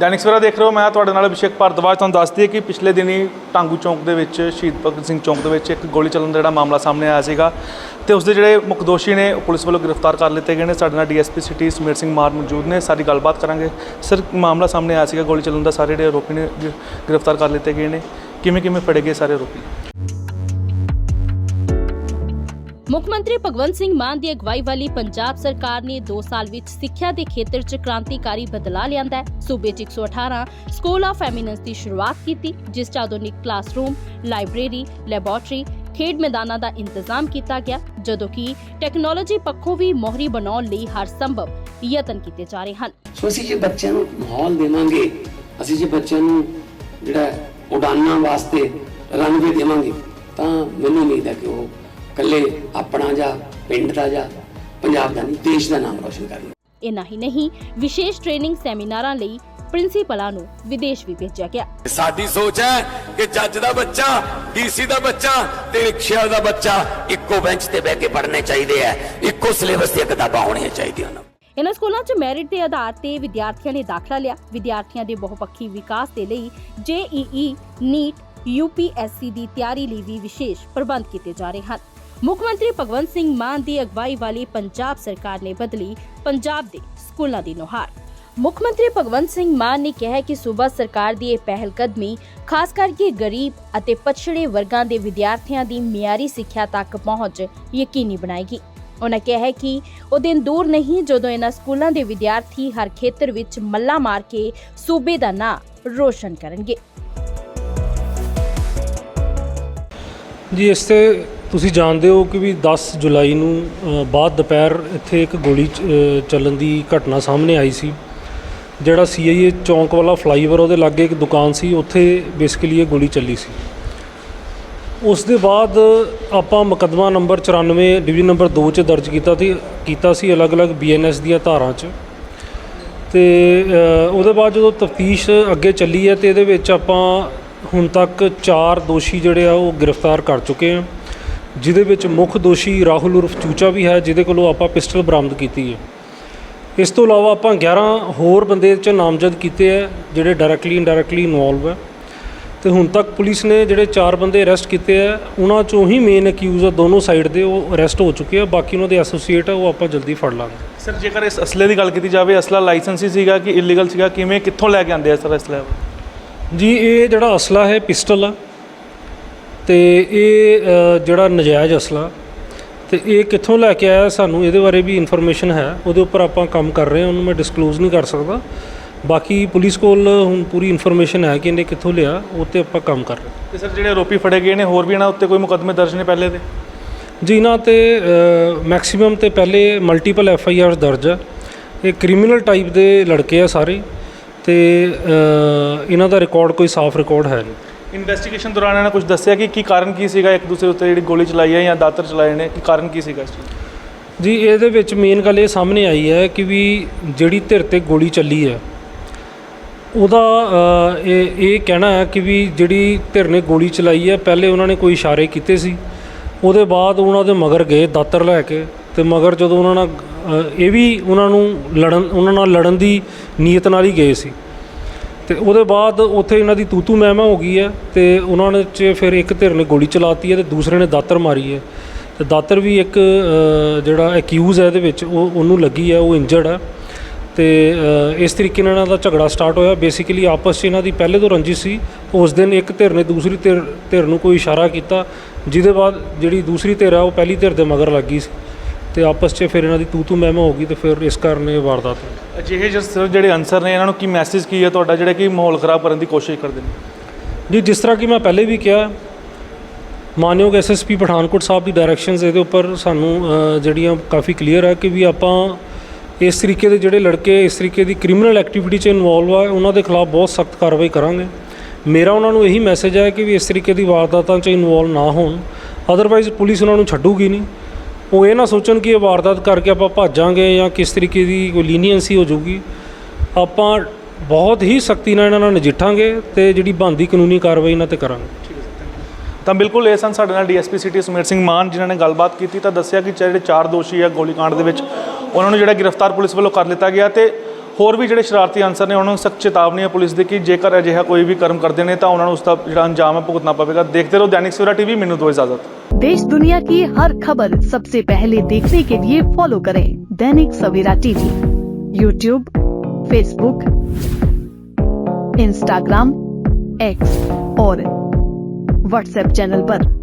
ਦੈਨਿਕ ਸਵੇਰਾ ਦੇਖ ਰਹੇ ਹੋ, ਮੈਂ ਤੁਹਾਡੇ ਨਾਲ ਅਭਿਸ਼ੇਕ ਭਾਰਦਵਾਜ, ਤੁਹਾਨੂੰ ਦੱਸਦੀ ਹੈ ਕਿ ਪਿਛਲੇ ਦਿਨੀ ਟਾਂਗੂ ਚੌਂਕ ਦੇ ਵਿੱਚ, ਸ਼ਹੀਦ ਭਗਤ ਸਿੰਘ ਚੌਂਕ ਦੇ ਵਿੱਚ ਇੱਕ ਗੋਲੀ ਚੱਲਣ ਦਾ ਜਿਹੜਾ ਮਾਮਲਾ ਸਾਹਮਣੇ ਆਇਆ ਸੀਗਾ ਤੇ ਉਸ ਦੇ ਜਿਹੜੇ ਮੁੱਖ ਦੋਸ਼ੀ ਨੇ, ਉਹ ਪੁਲਿਸ ਵੱਲੋਂ ਗ੍ਰਿਫਤਾਰ ਕਰ ਲਿੱਤੇ ਗਏ ਨੇ। ਸਾਡੇ ਨਾਲ ਡੀਐਸਪੀ ਸਿਟੀ ਸਮੀਰ ਸਿੰਘ ਮਾਰ ਮੌਜੂਦ ਨੇ। ਸਾਰੀ ਗੱਲਬਾਤ ਕਰਾਂਗੇ। ਸਰ, ਮਾਮਲਾ ਸਾਹਮਣੇ ਆਇਆ ਸੀਗਾ, ਗੋਲੀ ਚੱਲਣ ਦਾ, ਸਾਰੇ ਜਿਹੜੇ ਆਰੋਪੀ ਨੇ, ਗ੍ਰਿਫਤਾਰ ਕਰ ਲਿੱਤੇ ਗਏ ਨੇ। ਕਿਵੇਂ ਕਿਵੇਂ ਫੜੇ ਗਏ ਸਾਰੇ ਆਰੋਪੀ? ਮੁੱਖ ਮੰਤਰੀ ਭਗਵੰਤ ਸਿੰਘ ਮਾਨ ਦੀ ਅਗਵਾਈ ਵਾਲੀ ਪੰਜਾਬ ਸਰਕਾਰ ਨੇ 2 ਸਾਲ ਵਿੱਚ ਸਿੱਖਿਆ ਦੇ ਖੇਤਰ 'ਚ ਕ੍ਰਾਂਤੀਕਾਰੀ ਬਦਲਾਅ ਲਿਆਂਦਾ ਹੈ। ਸੂਬੇ 'ਚ 118 ਸਕੂਲ ਆਫ ਐਮੀਨੈਂਸ ਦੀ ਸ਼ੁਰੂਆਤ ਕੀਤੀ, ਜਿਸ 'ਚ ਆਧੁਨਿਕ ਕਲਾਸਰੂਮ ਲਾਇਬ੍ਰੇਰੀ ਲੈਬੋਰੇਟਰੀ ਖੇਡ ਮੈਦਾਨਾਂ ਦਾ ਇੰਤਜ਼ਾਮ ਕੀਤਾ ਗਿਆ, ਜਦੋਂ ਕਿ ਟੈਕਨੋਲੋਜੀ ਪੱਖੋਂ ਵੀ ਮੋਹਰੀ ਬਣਾਉਣ ਲਈ ਹਰ ਸੰਭਵ ਯਤਨ ਕੀਤੇ ਜਾ ਰਹੇ ਹਨ। ਸੋ ਅਸੀਂ ਜੇ ਬੱਚਿਆਂ ਨੂੰ ਮਾਹੌਲ ਦੇਵਾਂਗੇ, ਅਸੀਂ ਜੇ ਬੱਚਿਆਂ ਨੂੰ ਜਿਹੜਾ ਉਡਾਨਾਂ ਵਾਸਤੇ ਰਨਵੇ ਦੇਵਾਂਗੇ, ਤਾਂ ਮੈਨੂੰ ਉਮੀਦ ਹੈ ਕਿ ਉਹ ਇਕੱਲੇ ਆਪਣਾ ਜਾਂ ਪਿੰਡ ਦਾ ਜਾਂ ਪੰਜਾਬ ਦਾ ਨਹੀਂ ਦੇਸ਼ ਦਾ ਨਾਮ ਰੋਸ਼ਨ ਕਰਨਗੇ ਇੰਨਾ ਹੀ ਨਹੀਂ ਵਿਸ਼ੇਸ਼ ਟ੍ਰੇਨਿੰਗ ਸੈਮੀਨਾਰਾਂ ਲਈ ਪ੍ਰਿੰਸੀਪਲਾਂ ਨੂੰ ਵਿਦੇਸ਼ ਵੀ ਭੇਜਿਆ ਗਿਆ। ਸਾਡੀ ਸੋਚ ਹੈ ਕਿ ਜੱਜ ਦਾ ਬੱਚਾ ਡੀਸੀ ਦਾ ਬੱਚਾ ਤੇ ਰਿਕਸ਼ਾ ਦਾ ਬੱਚਾ ਇੱਕੋ ਬੈਂਚ ਤੇ ਬਹਿ ਕੇ ਪੜ੍ਹਨੇ ਚਾਹੀਦੇ ਆ। ਇੱਕੋ ਸਿਲੇਬਸ ਦੀਆਂ ਕਿਤਾਬਾਂ ਹੋਣੀਆਂ ਚਾਹੀਦੀਆਂ ਨੇ। ਇਨ੍ਹਾਂ ਸਕੂਲਾਂ 'ਚ ਮੈਰਿਟ ਦੇ ਆਧਾਰ ਤੇ ਵਿਦਿਆਰਥੀਆਂ ਨੇ ਦਾਖਲਾ ਲਿਆ। ਵਿਦਿਆਰਥੀਆਂ ਦੇ ਬਹੁਪੱਖੀ ਵਿਕਾਸ ਦੇ ਲਈ ਜੇਈਈ ਨੀਟ ਯੂਪੀਐਸਸੀ ਦੀ ਤਿਆਰੀ ਲਈ ਵੀ ਵਿਸ਼ੇਸ਼ ਪ੍ਰਬੰਧ ਕੀਤੇ ਜਾ ਰਹੇ ਹਨ। ਮੁੱਖ ਮੰਤਰੀ ਭਗਵੰਤ ਸਿੰਘ ਮਾਨ ਦੀ ਅਗਵਾਈ ਵਾਲੀ ਪੰਜਾਬ ਸਰਕਾਰ ਨੇ ਬਦਲੀ ਪੰਜਾਬ ਦੇ ਸਕੂਲਾਂ ਦੀ ਨੁਹਾਰ। ਮੁੱਖ ਮੰਤਰੀ ਭਗਵੰਤ ਸਿੰਘ ਮਾਨ ਨੇ ਕਿਹਾ ਕਿ ਸੂਬਾ ਸਰਕਾਰ ਦੀ ਇਹ ਪਹਿਲ ਕਦਮੀ ਖਾਸ ਕਰਕੇ ਗਰੀਬ ਅਤੇ ਪਛੜੇ ਵਰਗਾਂ ਦੇ ਵਿਦਿਆਰਥੀਆਂ ਦੀ ਮਿਆਰੀ ਸਿੱਖਿਆ ਤੱਕ ਪਹੁੰਚ ਯਕੀਨੀ ਬਣਾਏਗੀ। ਉਹਨਾਂ ਕਿਹਾ ਹੈ ਕਿ ਉਹ ਦਿਨ ਦੂਰ ਨਹੀਂ, ਜਦੋਂ ਇਹਨਾਂ ਸਕੂਲਾਂ ਦੇ ਵਿਦਿਆਰਥੀ ਹਰ ਖੇਤਰ ਵਿੱਚ ਮੱਲਾ ਮਾਰ ਕੇ ਸੂਬੇ ਦਾ ਨਾਂ ਰੋਸ਼ਨ ਕਰਨਗੇ। ਜੀ, ਇਸ ਤੇ ਤੁਸੀਂ ਜਾਣਦੇ ਹੋ ਕਿ ਵੀ 10 ਜੁਲਾਈ ਨੂੰ ਬਾਅਦ ਦੁਪਹਿਰ ਇੱਥੇ ਇੱਕ ਗੋਲੀ ਚੱਲਣ ਦੀ ਘਟਨਾ ਸਾਹਮਣੇ ਆਈ ਸੀ, ਜਿਹੜਾ ਸੀਆਈਏ ਚੌਂਕ ਵਾਲਾ ਫਲਾਈਓਵਰ ਉਹਦੇ ਲਾਗੇ ਇੱਕ ਦੁਕਾਨ ਸੀ, ਉੱਥੇ ਬੇਸਿਕਲੀ ਇਹ ਗੋਲੀ ਚੱਲੀ ਸੀ। ਉਸ ਦੇ ਬਾਅਦ ਆਪਾਂ ਮੁਕੱਦਮਾ ਨੰਬਰ 94 ਡਿਵੀਜ਼ਨ ਨੰਬਰ 2 ਚ ਦਰਜ ਕੀਤਾ ਸੀ ਕੀਤਾ ਸੀ ਅਲੱਗ-ਅਲੱਗ ਬੀਐਨਐਸ ਦੀਆਂ ਧਾਰਾਂ 'ਚ। ਤੇ ਉਹਦੇ ਬਾਅਦ ਜਦੋਂ ਤਫਤੀਸ਼ ਅੱਗੇ ਚੱਲੀ ਹੈ ਤੇ ਇਹਦੇ ਵਿੱਚ ਆਪਾਂ ਹੁਣ ਤੱਕ ਚਾਰ ਦੋਸ਼ੀ ਜਿਹੜੇ ਆ ਉਹ ਗ੍ਰਿਫਤਾਰ ਕਰ ਚੁੱਕੇ ਆ। ਜਿਹਦੇ ਵਿੱਚ ਮੁੱਖ ਦੋਸ਼ੀ ਰਾਹੁਲ ਉਰਫ ਚੂਚਾ ਵੀ ਹੈ ਜਿਹਦੇ ਕੋਲੋਂ ਆਪਾਂ ਪਿਸਟਲ ਬਰਾਮਦ ਕੀਤੀ ਹੈ। ਇਸ ਤੋਂ ਇਲਾਵਾ ਆਪਾਂ 11 ਹੋਰ ਬੰਦੇ ਚ ਨਾਮਜ਼ਦ ਕੀਤੇ ਆ ਜਿਹੜੇ ਡਾਇਰੈਕਟਲੀ ਇਨਡਾਇਰੈਕਟਲੀ ਇਨਵੋਲਵ ਹੈ। ਤੇ ਹੁਣ ਤੱਕ ਪੁਲਿਸ ਨੇ ਜਿਹੜੇ 4 ਬੰਦੇ ਅਰੈਸਟ ਕੀਤੇ ਆ ਉਹਨਾਂ ਚੋਂ ਹੀ ਮੇਨ ਅਕਿਊਜ਼ ਆ ਦੋਨੋਂ ਸਾਈਡ ਦੇ ਉਹ ਅਰੈਸਟ ਹੋ ਚੁੱਕੇ ਆ ਬਾਕੀ ਉਹਨਾਂ ਦੇ ਐਸੋਸੀਏਟ ਆ ਉਹ ਆਪਾਂ ਜਲਦੀ ਫੜ ਲਾਂਗੇ। ਸਰ ਜੇਕਰ ਇਸ ਅਸਲੇ ਦੀ ਗੱਲ ਕੀਤੀ ਜਾਵੇ ਅਸਲਾ ਲਾਇਸੈਂਸੀ ਸੀਗਾ ਕਿ ਇਲੀਗਲ ਸੀਗਾ ਕਿਵੇਂ ਕਿੱਥੋਂ ਲੈ ਕੇ ਆਉਂਦੇ ਆ ਸਰ ਅਸਲਾ ਜੀ ਇਹ ਜਿਹੜਾ ਅਸਲਾ ਹੈ ਪਿਸਟਲ ਆ। ਤੇ ਇਹ ਜਿਹੜਾ ਨਜਾਇਜ਼ ਅਸਲਾ ਤੇ ਇਹ ਕਿੱਥੋਂ ਲੈ ਕੇ ਆਇਆ ਸਾਨੂੰ ਇਹਦੇ ਬਾਰੇ ਵੀ ਇਨਫੋਰਮੇਸ਼ਨ ਹੈ। ਉਹਦੇ ਉੱਪਰ ਆਪਾਂ ਕੰਮ ਕਰ ਰਹੇ ਹਾਂ ਉਹਨੂੰ ਮੈਂ ਡਿਸਕਲੋਜ਼ ਨਹੀਂ ਕਰ ਸਕਦਾ। ਬਾਕੀ ਪੁਲਿਸ ਕੋਲ ਹੁਣ ਪੂਰੀ ਇਨਫੋਰਮੇਸ਼ਨ ਹੈ ਕਿ ਇਹਨੇ ਕਿੱਥੋਂ ਲਿਆ ਉਹ ਤੇ ਆਪਾਂ ਕੰਮ ਕਰ ਰਹੇ ਹਾਂ। ਤੇ ਸਰ ਜਿਹੜੇ ਆਰੋਪੀ ਫੜੇ ਗਏ ਨੇ ਹੋਰ ਵੀ ਇਹਨਾਂ ਉੱਤੇ ਕੋਈ ਮੁਕੱਦਮੇ ਦਰਜ ਨੇ ਪਹਿਲੇ ਦੇ? ਜੀ ਇਹਨਾਂ ਤੇ ਮੈਕਸਿਮਮ ਤੇ ਪਹਿਲੇ ਮਲਟੀਪਲ ਐਫ ਆਈ ਆਰ ਦਰਜ ਹੈ ਇਹ ਕ੍ਰਿਮੀਨਲ ਟਾਈਪ ਦੇ ਲੜਕੇ ਆ ਸਾਰੇ। ਤੇ ਇਹਨਾਂ ਦਾ ਰਿਕਾਰਡ ਕੋਈ ਸਾਫ਼ ਰਿਕਾਰਡ ਹੈ ਨਹੀਂ। ਇਨਵੈਸਟੀਗੇਸ਼ਨ ਦੌਰਾਨ ਇਹਨਾਂ ਕੁਝ ਦੱਸਿਆ ਕਿ ਕੀ ਕਾਰਨ ਕੀ ਸੀਗਾ ਇੱਕ ਦੂਸਰੇ ਉੱਤੇ ਜਿਹੜੀ ਗੋਲੀ ਚਲਾਈ ਹੈ ਜਾਂ ਦਾਤਰ ਚਲਾਏ ਨੇ ਕੀ ਕਾਰਨ ਕੀ ਸੀਗਾ ਇਸ ਚੀਜ਼ ਦਾ? ਜੀ ਇਹਦੇ ਵਿੱਚ ਮੇਨ ਗੱਲ ਇਹ ਸਾਹਮਣੇ ਆਈ ਹੈ ਕਿ ਵੀ ਜਿਹੜੀ ਧਿਰ ਤੇ ਗੋਲੀ ਚੱਲੀ ਹੈ ਉਹਦਾ ਅ, ਇਹ ਇਹ ਕਹਿਣਾ ਹੈ ਕਿ ਵੀ ਜਿਹੜੀ ਧਿਰ ਨੇ ਗੋਲੀ ਚਲਾਈ ਹੈ ਪਹਿਲੇ ਉਹਨਾਂ ਨੇ ਕੋਈ ਇਸ਼ਾਰੇ ਕੀਤੇ ਸੀ ਉਹਦੇ ਬਾਅਦ ਉਹਨਾਂ ਦੇ ਮਗਰ ਗਏ ਦਾਤਰ ਲੈ ਕੇ ਤੇ ਮਗਰ ਜਦੋਂ ਉਹਨਾਂ ਨਾਲ ਅ, ਇਹ ਵੀ ਉਹਨਾਂ ਨੂੰ ਲੜਨ ਉਹਨਾਂ ਨਾਲ ਲੜਨ ਦੀ ਨੀਅਤ ਨਾਲ ਹੀ ਗਏ ਸੀ ਤੇ ਉਹਦੇ ਬਾਅਦ ਉੱਥੇ ਇਹਨਾਂ ਦੀ ਤੂਤੂ ਮਹਿਮਾ ਹੋ ਗਈ ਹੈ ਤੇ ਉਹਨਾਂ ਨੇ ਚ ਫਿਰ ਇੱਕ ਧਿਰ ਨੇ ਗੋਲੀ ਚਲਾਤੀ ਹੈ ਤੇ ਦੂਸਰੇ ਨੇ ਦਾਤਰ ਮਾਰੀ ਹੈ। ਤੇ ਦਾਤਰ ਵੀ ਇੱਕ ਜਿਹੜਾ ਐਕਿਊਜ਼ ਹੈ ਇਹਦੇ ਵਿੱਚ, ਉਹ ਉਹਨੂੰ ਲੱਗੀ ਹੈ, ਉਹ ਇੰਜਰਡ ਹੈ। ਤੇ ਇਸ ਤਰੀਕੇ ਨਾਲ ਇਹਨਾਂ ਦਾ ਝਗੜਾ ਸਟਾਰਟ ਹੋਇਆ। ਬੇਸਿਕਲੀ ਆਪਸ 'ਚ ਇਹਨਾਂ ਦੀ ਪਹਿਲੇ ਤੋਂ ਰੰਜਿਸ਼ ਸੀ, ਉਸ ਦਿਨ ਇੱਕ ਧਿਰ ਨੇ ਦੂਸਰੀ ਧਿਰ ਧਿਰ ਨੂੰ ਕੋਈ ਇਸ਼ਾਰਾ ਕੀਤਾ, ਜਿਹਦੇ ਬਾਅਦ ਜਿਹੜੀ ਦੂਸਰੀ ਧਿਰ ਆ ਉਹ ਪਹਿਲੀ ਧਿਰ ਦੇ ਮਗਰ ਲੱਗੀ ਸੀ। ਤੇ ਆਪਸ 'ਚ ਫਿਰ ਇਹਨਾਂ ਦੀ ਤੂਤੂ ਮਹਿਮਾ ਹੋ ਗਈ ਤੇ ਫਿਰ ਇਸ ਕਾਰਨ ਇਹ ਵਾਰਦਾਤ ਹੋਈ। ਅਜਿਹੇ ਜਿਹੜੇ ਸਰ ਜਿਹੜੇ ਅਨਸਰ ਨੇ ਇਹਨਾਂ ਨੂੰ ਕੀ ਮੈਸੇਜ ਕੀ ਹੈ ਤੁਹਾਡਾ ਜਿਹੜਾ ਕਿ ਮਾਹੌਲ ਖਰਾਬ ਕਰਨ ਦੀ ਕੋਸ਼ਿਸ਼ ਕਰਦੇ ਨੇ? ਜੀ ਜਿਸ ਤਰ੍ਹਾਂ ਕਿ ਮੈਂ ਪਹਿਲੇ ਵੀ ਕਿਹਾ ਮਾਨਯੋਗ ਐਸਐਸਪੀ ਪਠਾਨਕੋਟ ਸਾਹਿਬ ਦੀ ਡਾਇਰੈਕਸ਼ਨਸ ਇਹਦੇ ਉੱਪਰ ਸਾਨੂੰ ਅ, ਜਿਹੜੀਆਂ ਕਾਫੀ ਕਲੀਅਰ ਹੈ ਕਿ ਵੀ ਆਪਾਂ ਇਸ ਤਰੀਕੇ ਦੇ ਜਿਹੜੇ ਲੜਕੇ ਇਸ ਤਰੀਕੇ ਦੀ ਕ੍ਰਿਮੀਨਲ ਐਕਟੀਵਿਟੀ 'ਚ ਇਨਵੋਲਵ ਆ ਉਹਨਾਂ ਦੇ ਖਿਲਾਫ ਬਹੁਤ ਸਖਤ ਕਾਰਵਾਈ ਕਰਾਂਗੇ। ਮੇਰਾ ਉਹਨਾਂ ਨੂੰ ਇਹੀ ਮੈਸੇਜ ਹੈ ਕਿ ਵੀ ਇਸ ਤਰੀਕੇ ਦੀ ਵਾਰਦਾਤਾਂ 'ਚ ਇਨਵੋਲਵ ਨਾ ਹੋਣ। ਅਦਰਵਾਈਜ਼ ਪੁਲਿਸ ਉਹਨਾਂ ਨੂੰ ਛੱਡੂਗੀ ਨਹੀਂ। ਉਹ ਇਹ ਨਾ ਸੋਚਣ ਕਿ ਇਹ ਵਾਰਦਾਤ ਕਰਕੇ ਆਪਾਂ ਭੱਜਾਂਗੇ ਜਾਂ ਕਿਸ ਤਰੀਕੇ ਦੀ ਕੋਈ ਲੀਨੀਅੰਸੀ ਹੋ ਜਾਊਗੀ, ਆਪਾਂ ਬਹੁਤ ਹੀ ਸਖਤੀ ਨਾਲ ਇਹਨਾਂ ਨਾਲ ਨਜਿੱਠਾਂਗੇ ਤੇ ਜਿਹੜੀ ਬਣਦੀ ਕਾਨੂੰਨੀ ਕਾਰਵਾਈ ਇਹਨਾਂ ਤੇ ਕਰਾਂਗੇ। ਤਾਂ ਬਿਲਕੁਲ ਇਹ ਸਨ ਸਾਡੇ ਨਾਲ ਡੀਐਸਪੀ ਸਿਟੀ ਸੁਮੇਰ ਸਿੰਘ ਮਾਨ, ਜਿਨ੍ਹਾਂ ਨੇ ਗੱਲਬਾਤ ਕੀਤੀ ਤਾਂ ਦੱਸਿਆ ਕਿ ਜਿਹੜੇ ਚਾਰ ਦੋਸ਼ੀ ਆ ਗੋਲੀकांड ਦੇ ਵਿੱਚ, ਉਹਨਾਂ ਨੂੰ ਜਿਹੜਾ ਗ੍ਰਿਫਤਾਰ ਪੁਲਿਸ ਵੱਲੋਂ ਕਰ ਲਿੱਤਾ ਗਿਆ ਤੇ ਹੋਰ ਵੀ ਜਿਹੜੇ ਸ਼ਰਾਰਤੀ ਅਨਸਰ ਨੇ ਉਹਨਾਂ ਨੂੰ ਸਖਤ ਚੇਤਾਵਨੀ ਹੈ ਪੁਲਿਸ ਦੀ ਕਿ ਜੇਕਰ ਅਜਿਹਾ ਕੋਈ ਵੀ ਕਰਮ ਕਰਦੇ ਨੇ ਤਾਂ ਉਹਨਾਂ ਨੂੰ ਉਸ ਦਾ ਜਿਹੜਾ ਅੰਜਾਮ ਹੈ ਭੁਗਤਣਾ ਪਵੇਗਾ ਦੇਖਦੇ ਰਹੋ ਦੈਨਿਕ ਸਵੇਰਾ ਟੀਵੀ ਮੈਨੂੰ ਦਿਓ ਇਜਾਜ਼ਤ देश दुनिया की हर खबर सबसे पहले देखने के लिए फॉलो करें Dainik Savera TV YouTube Facebook Instagram X और व्हाट्सएप चैनल पर।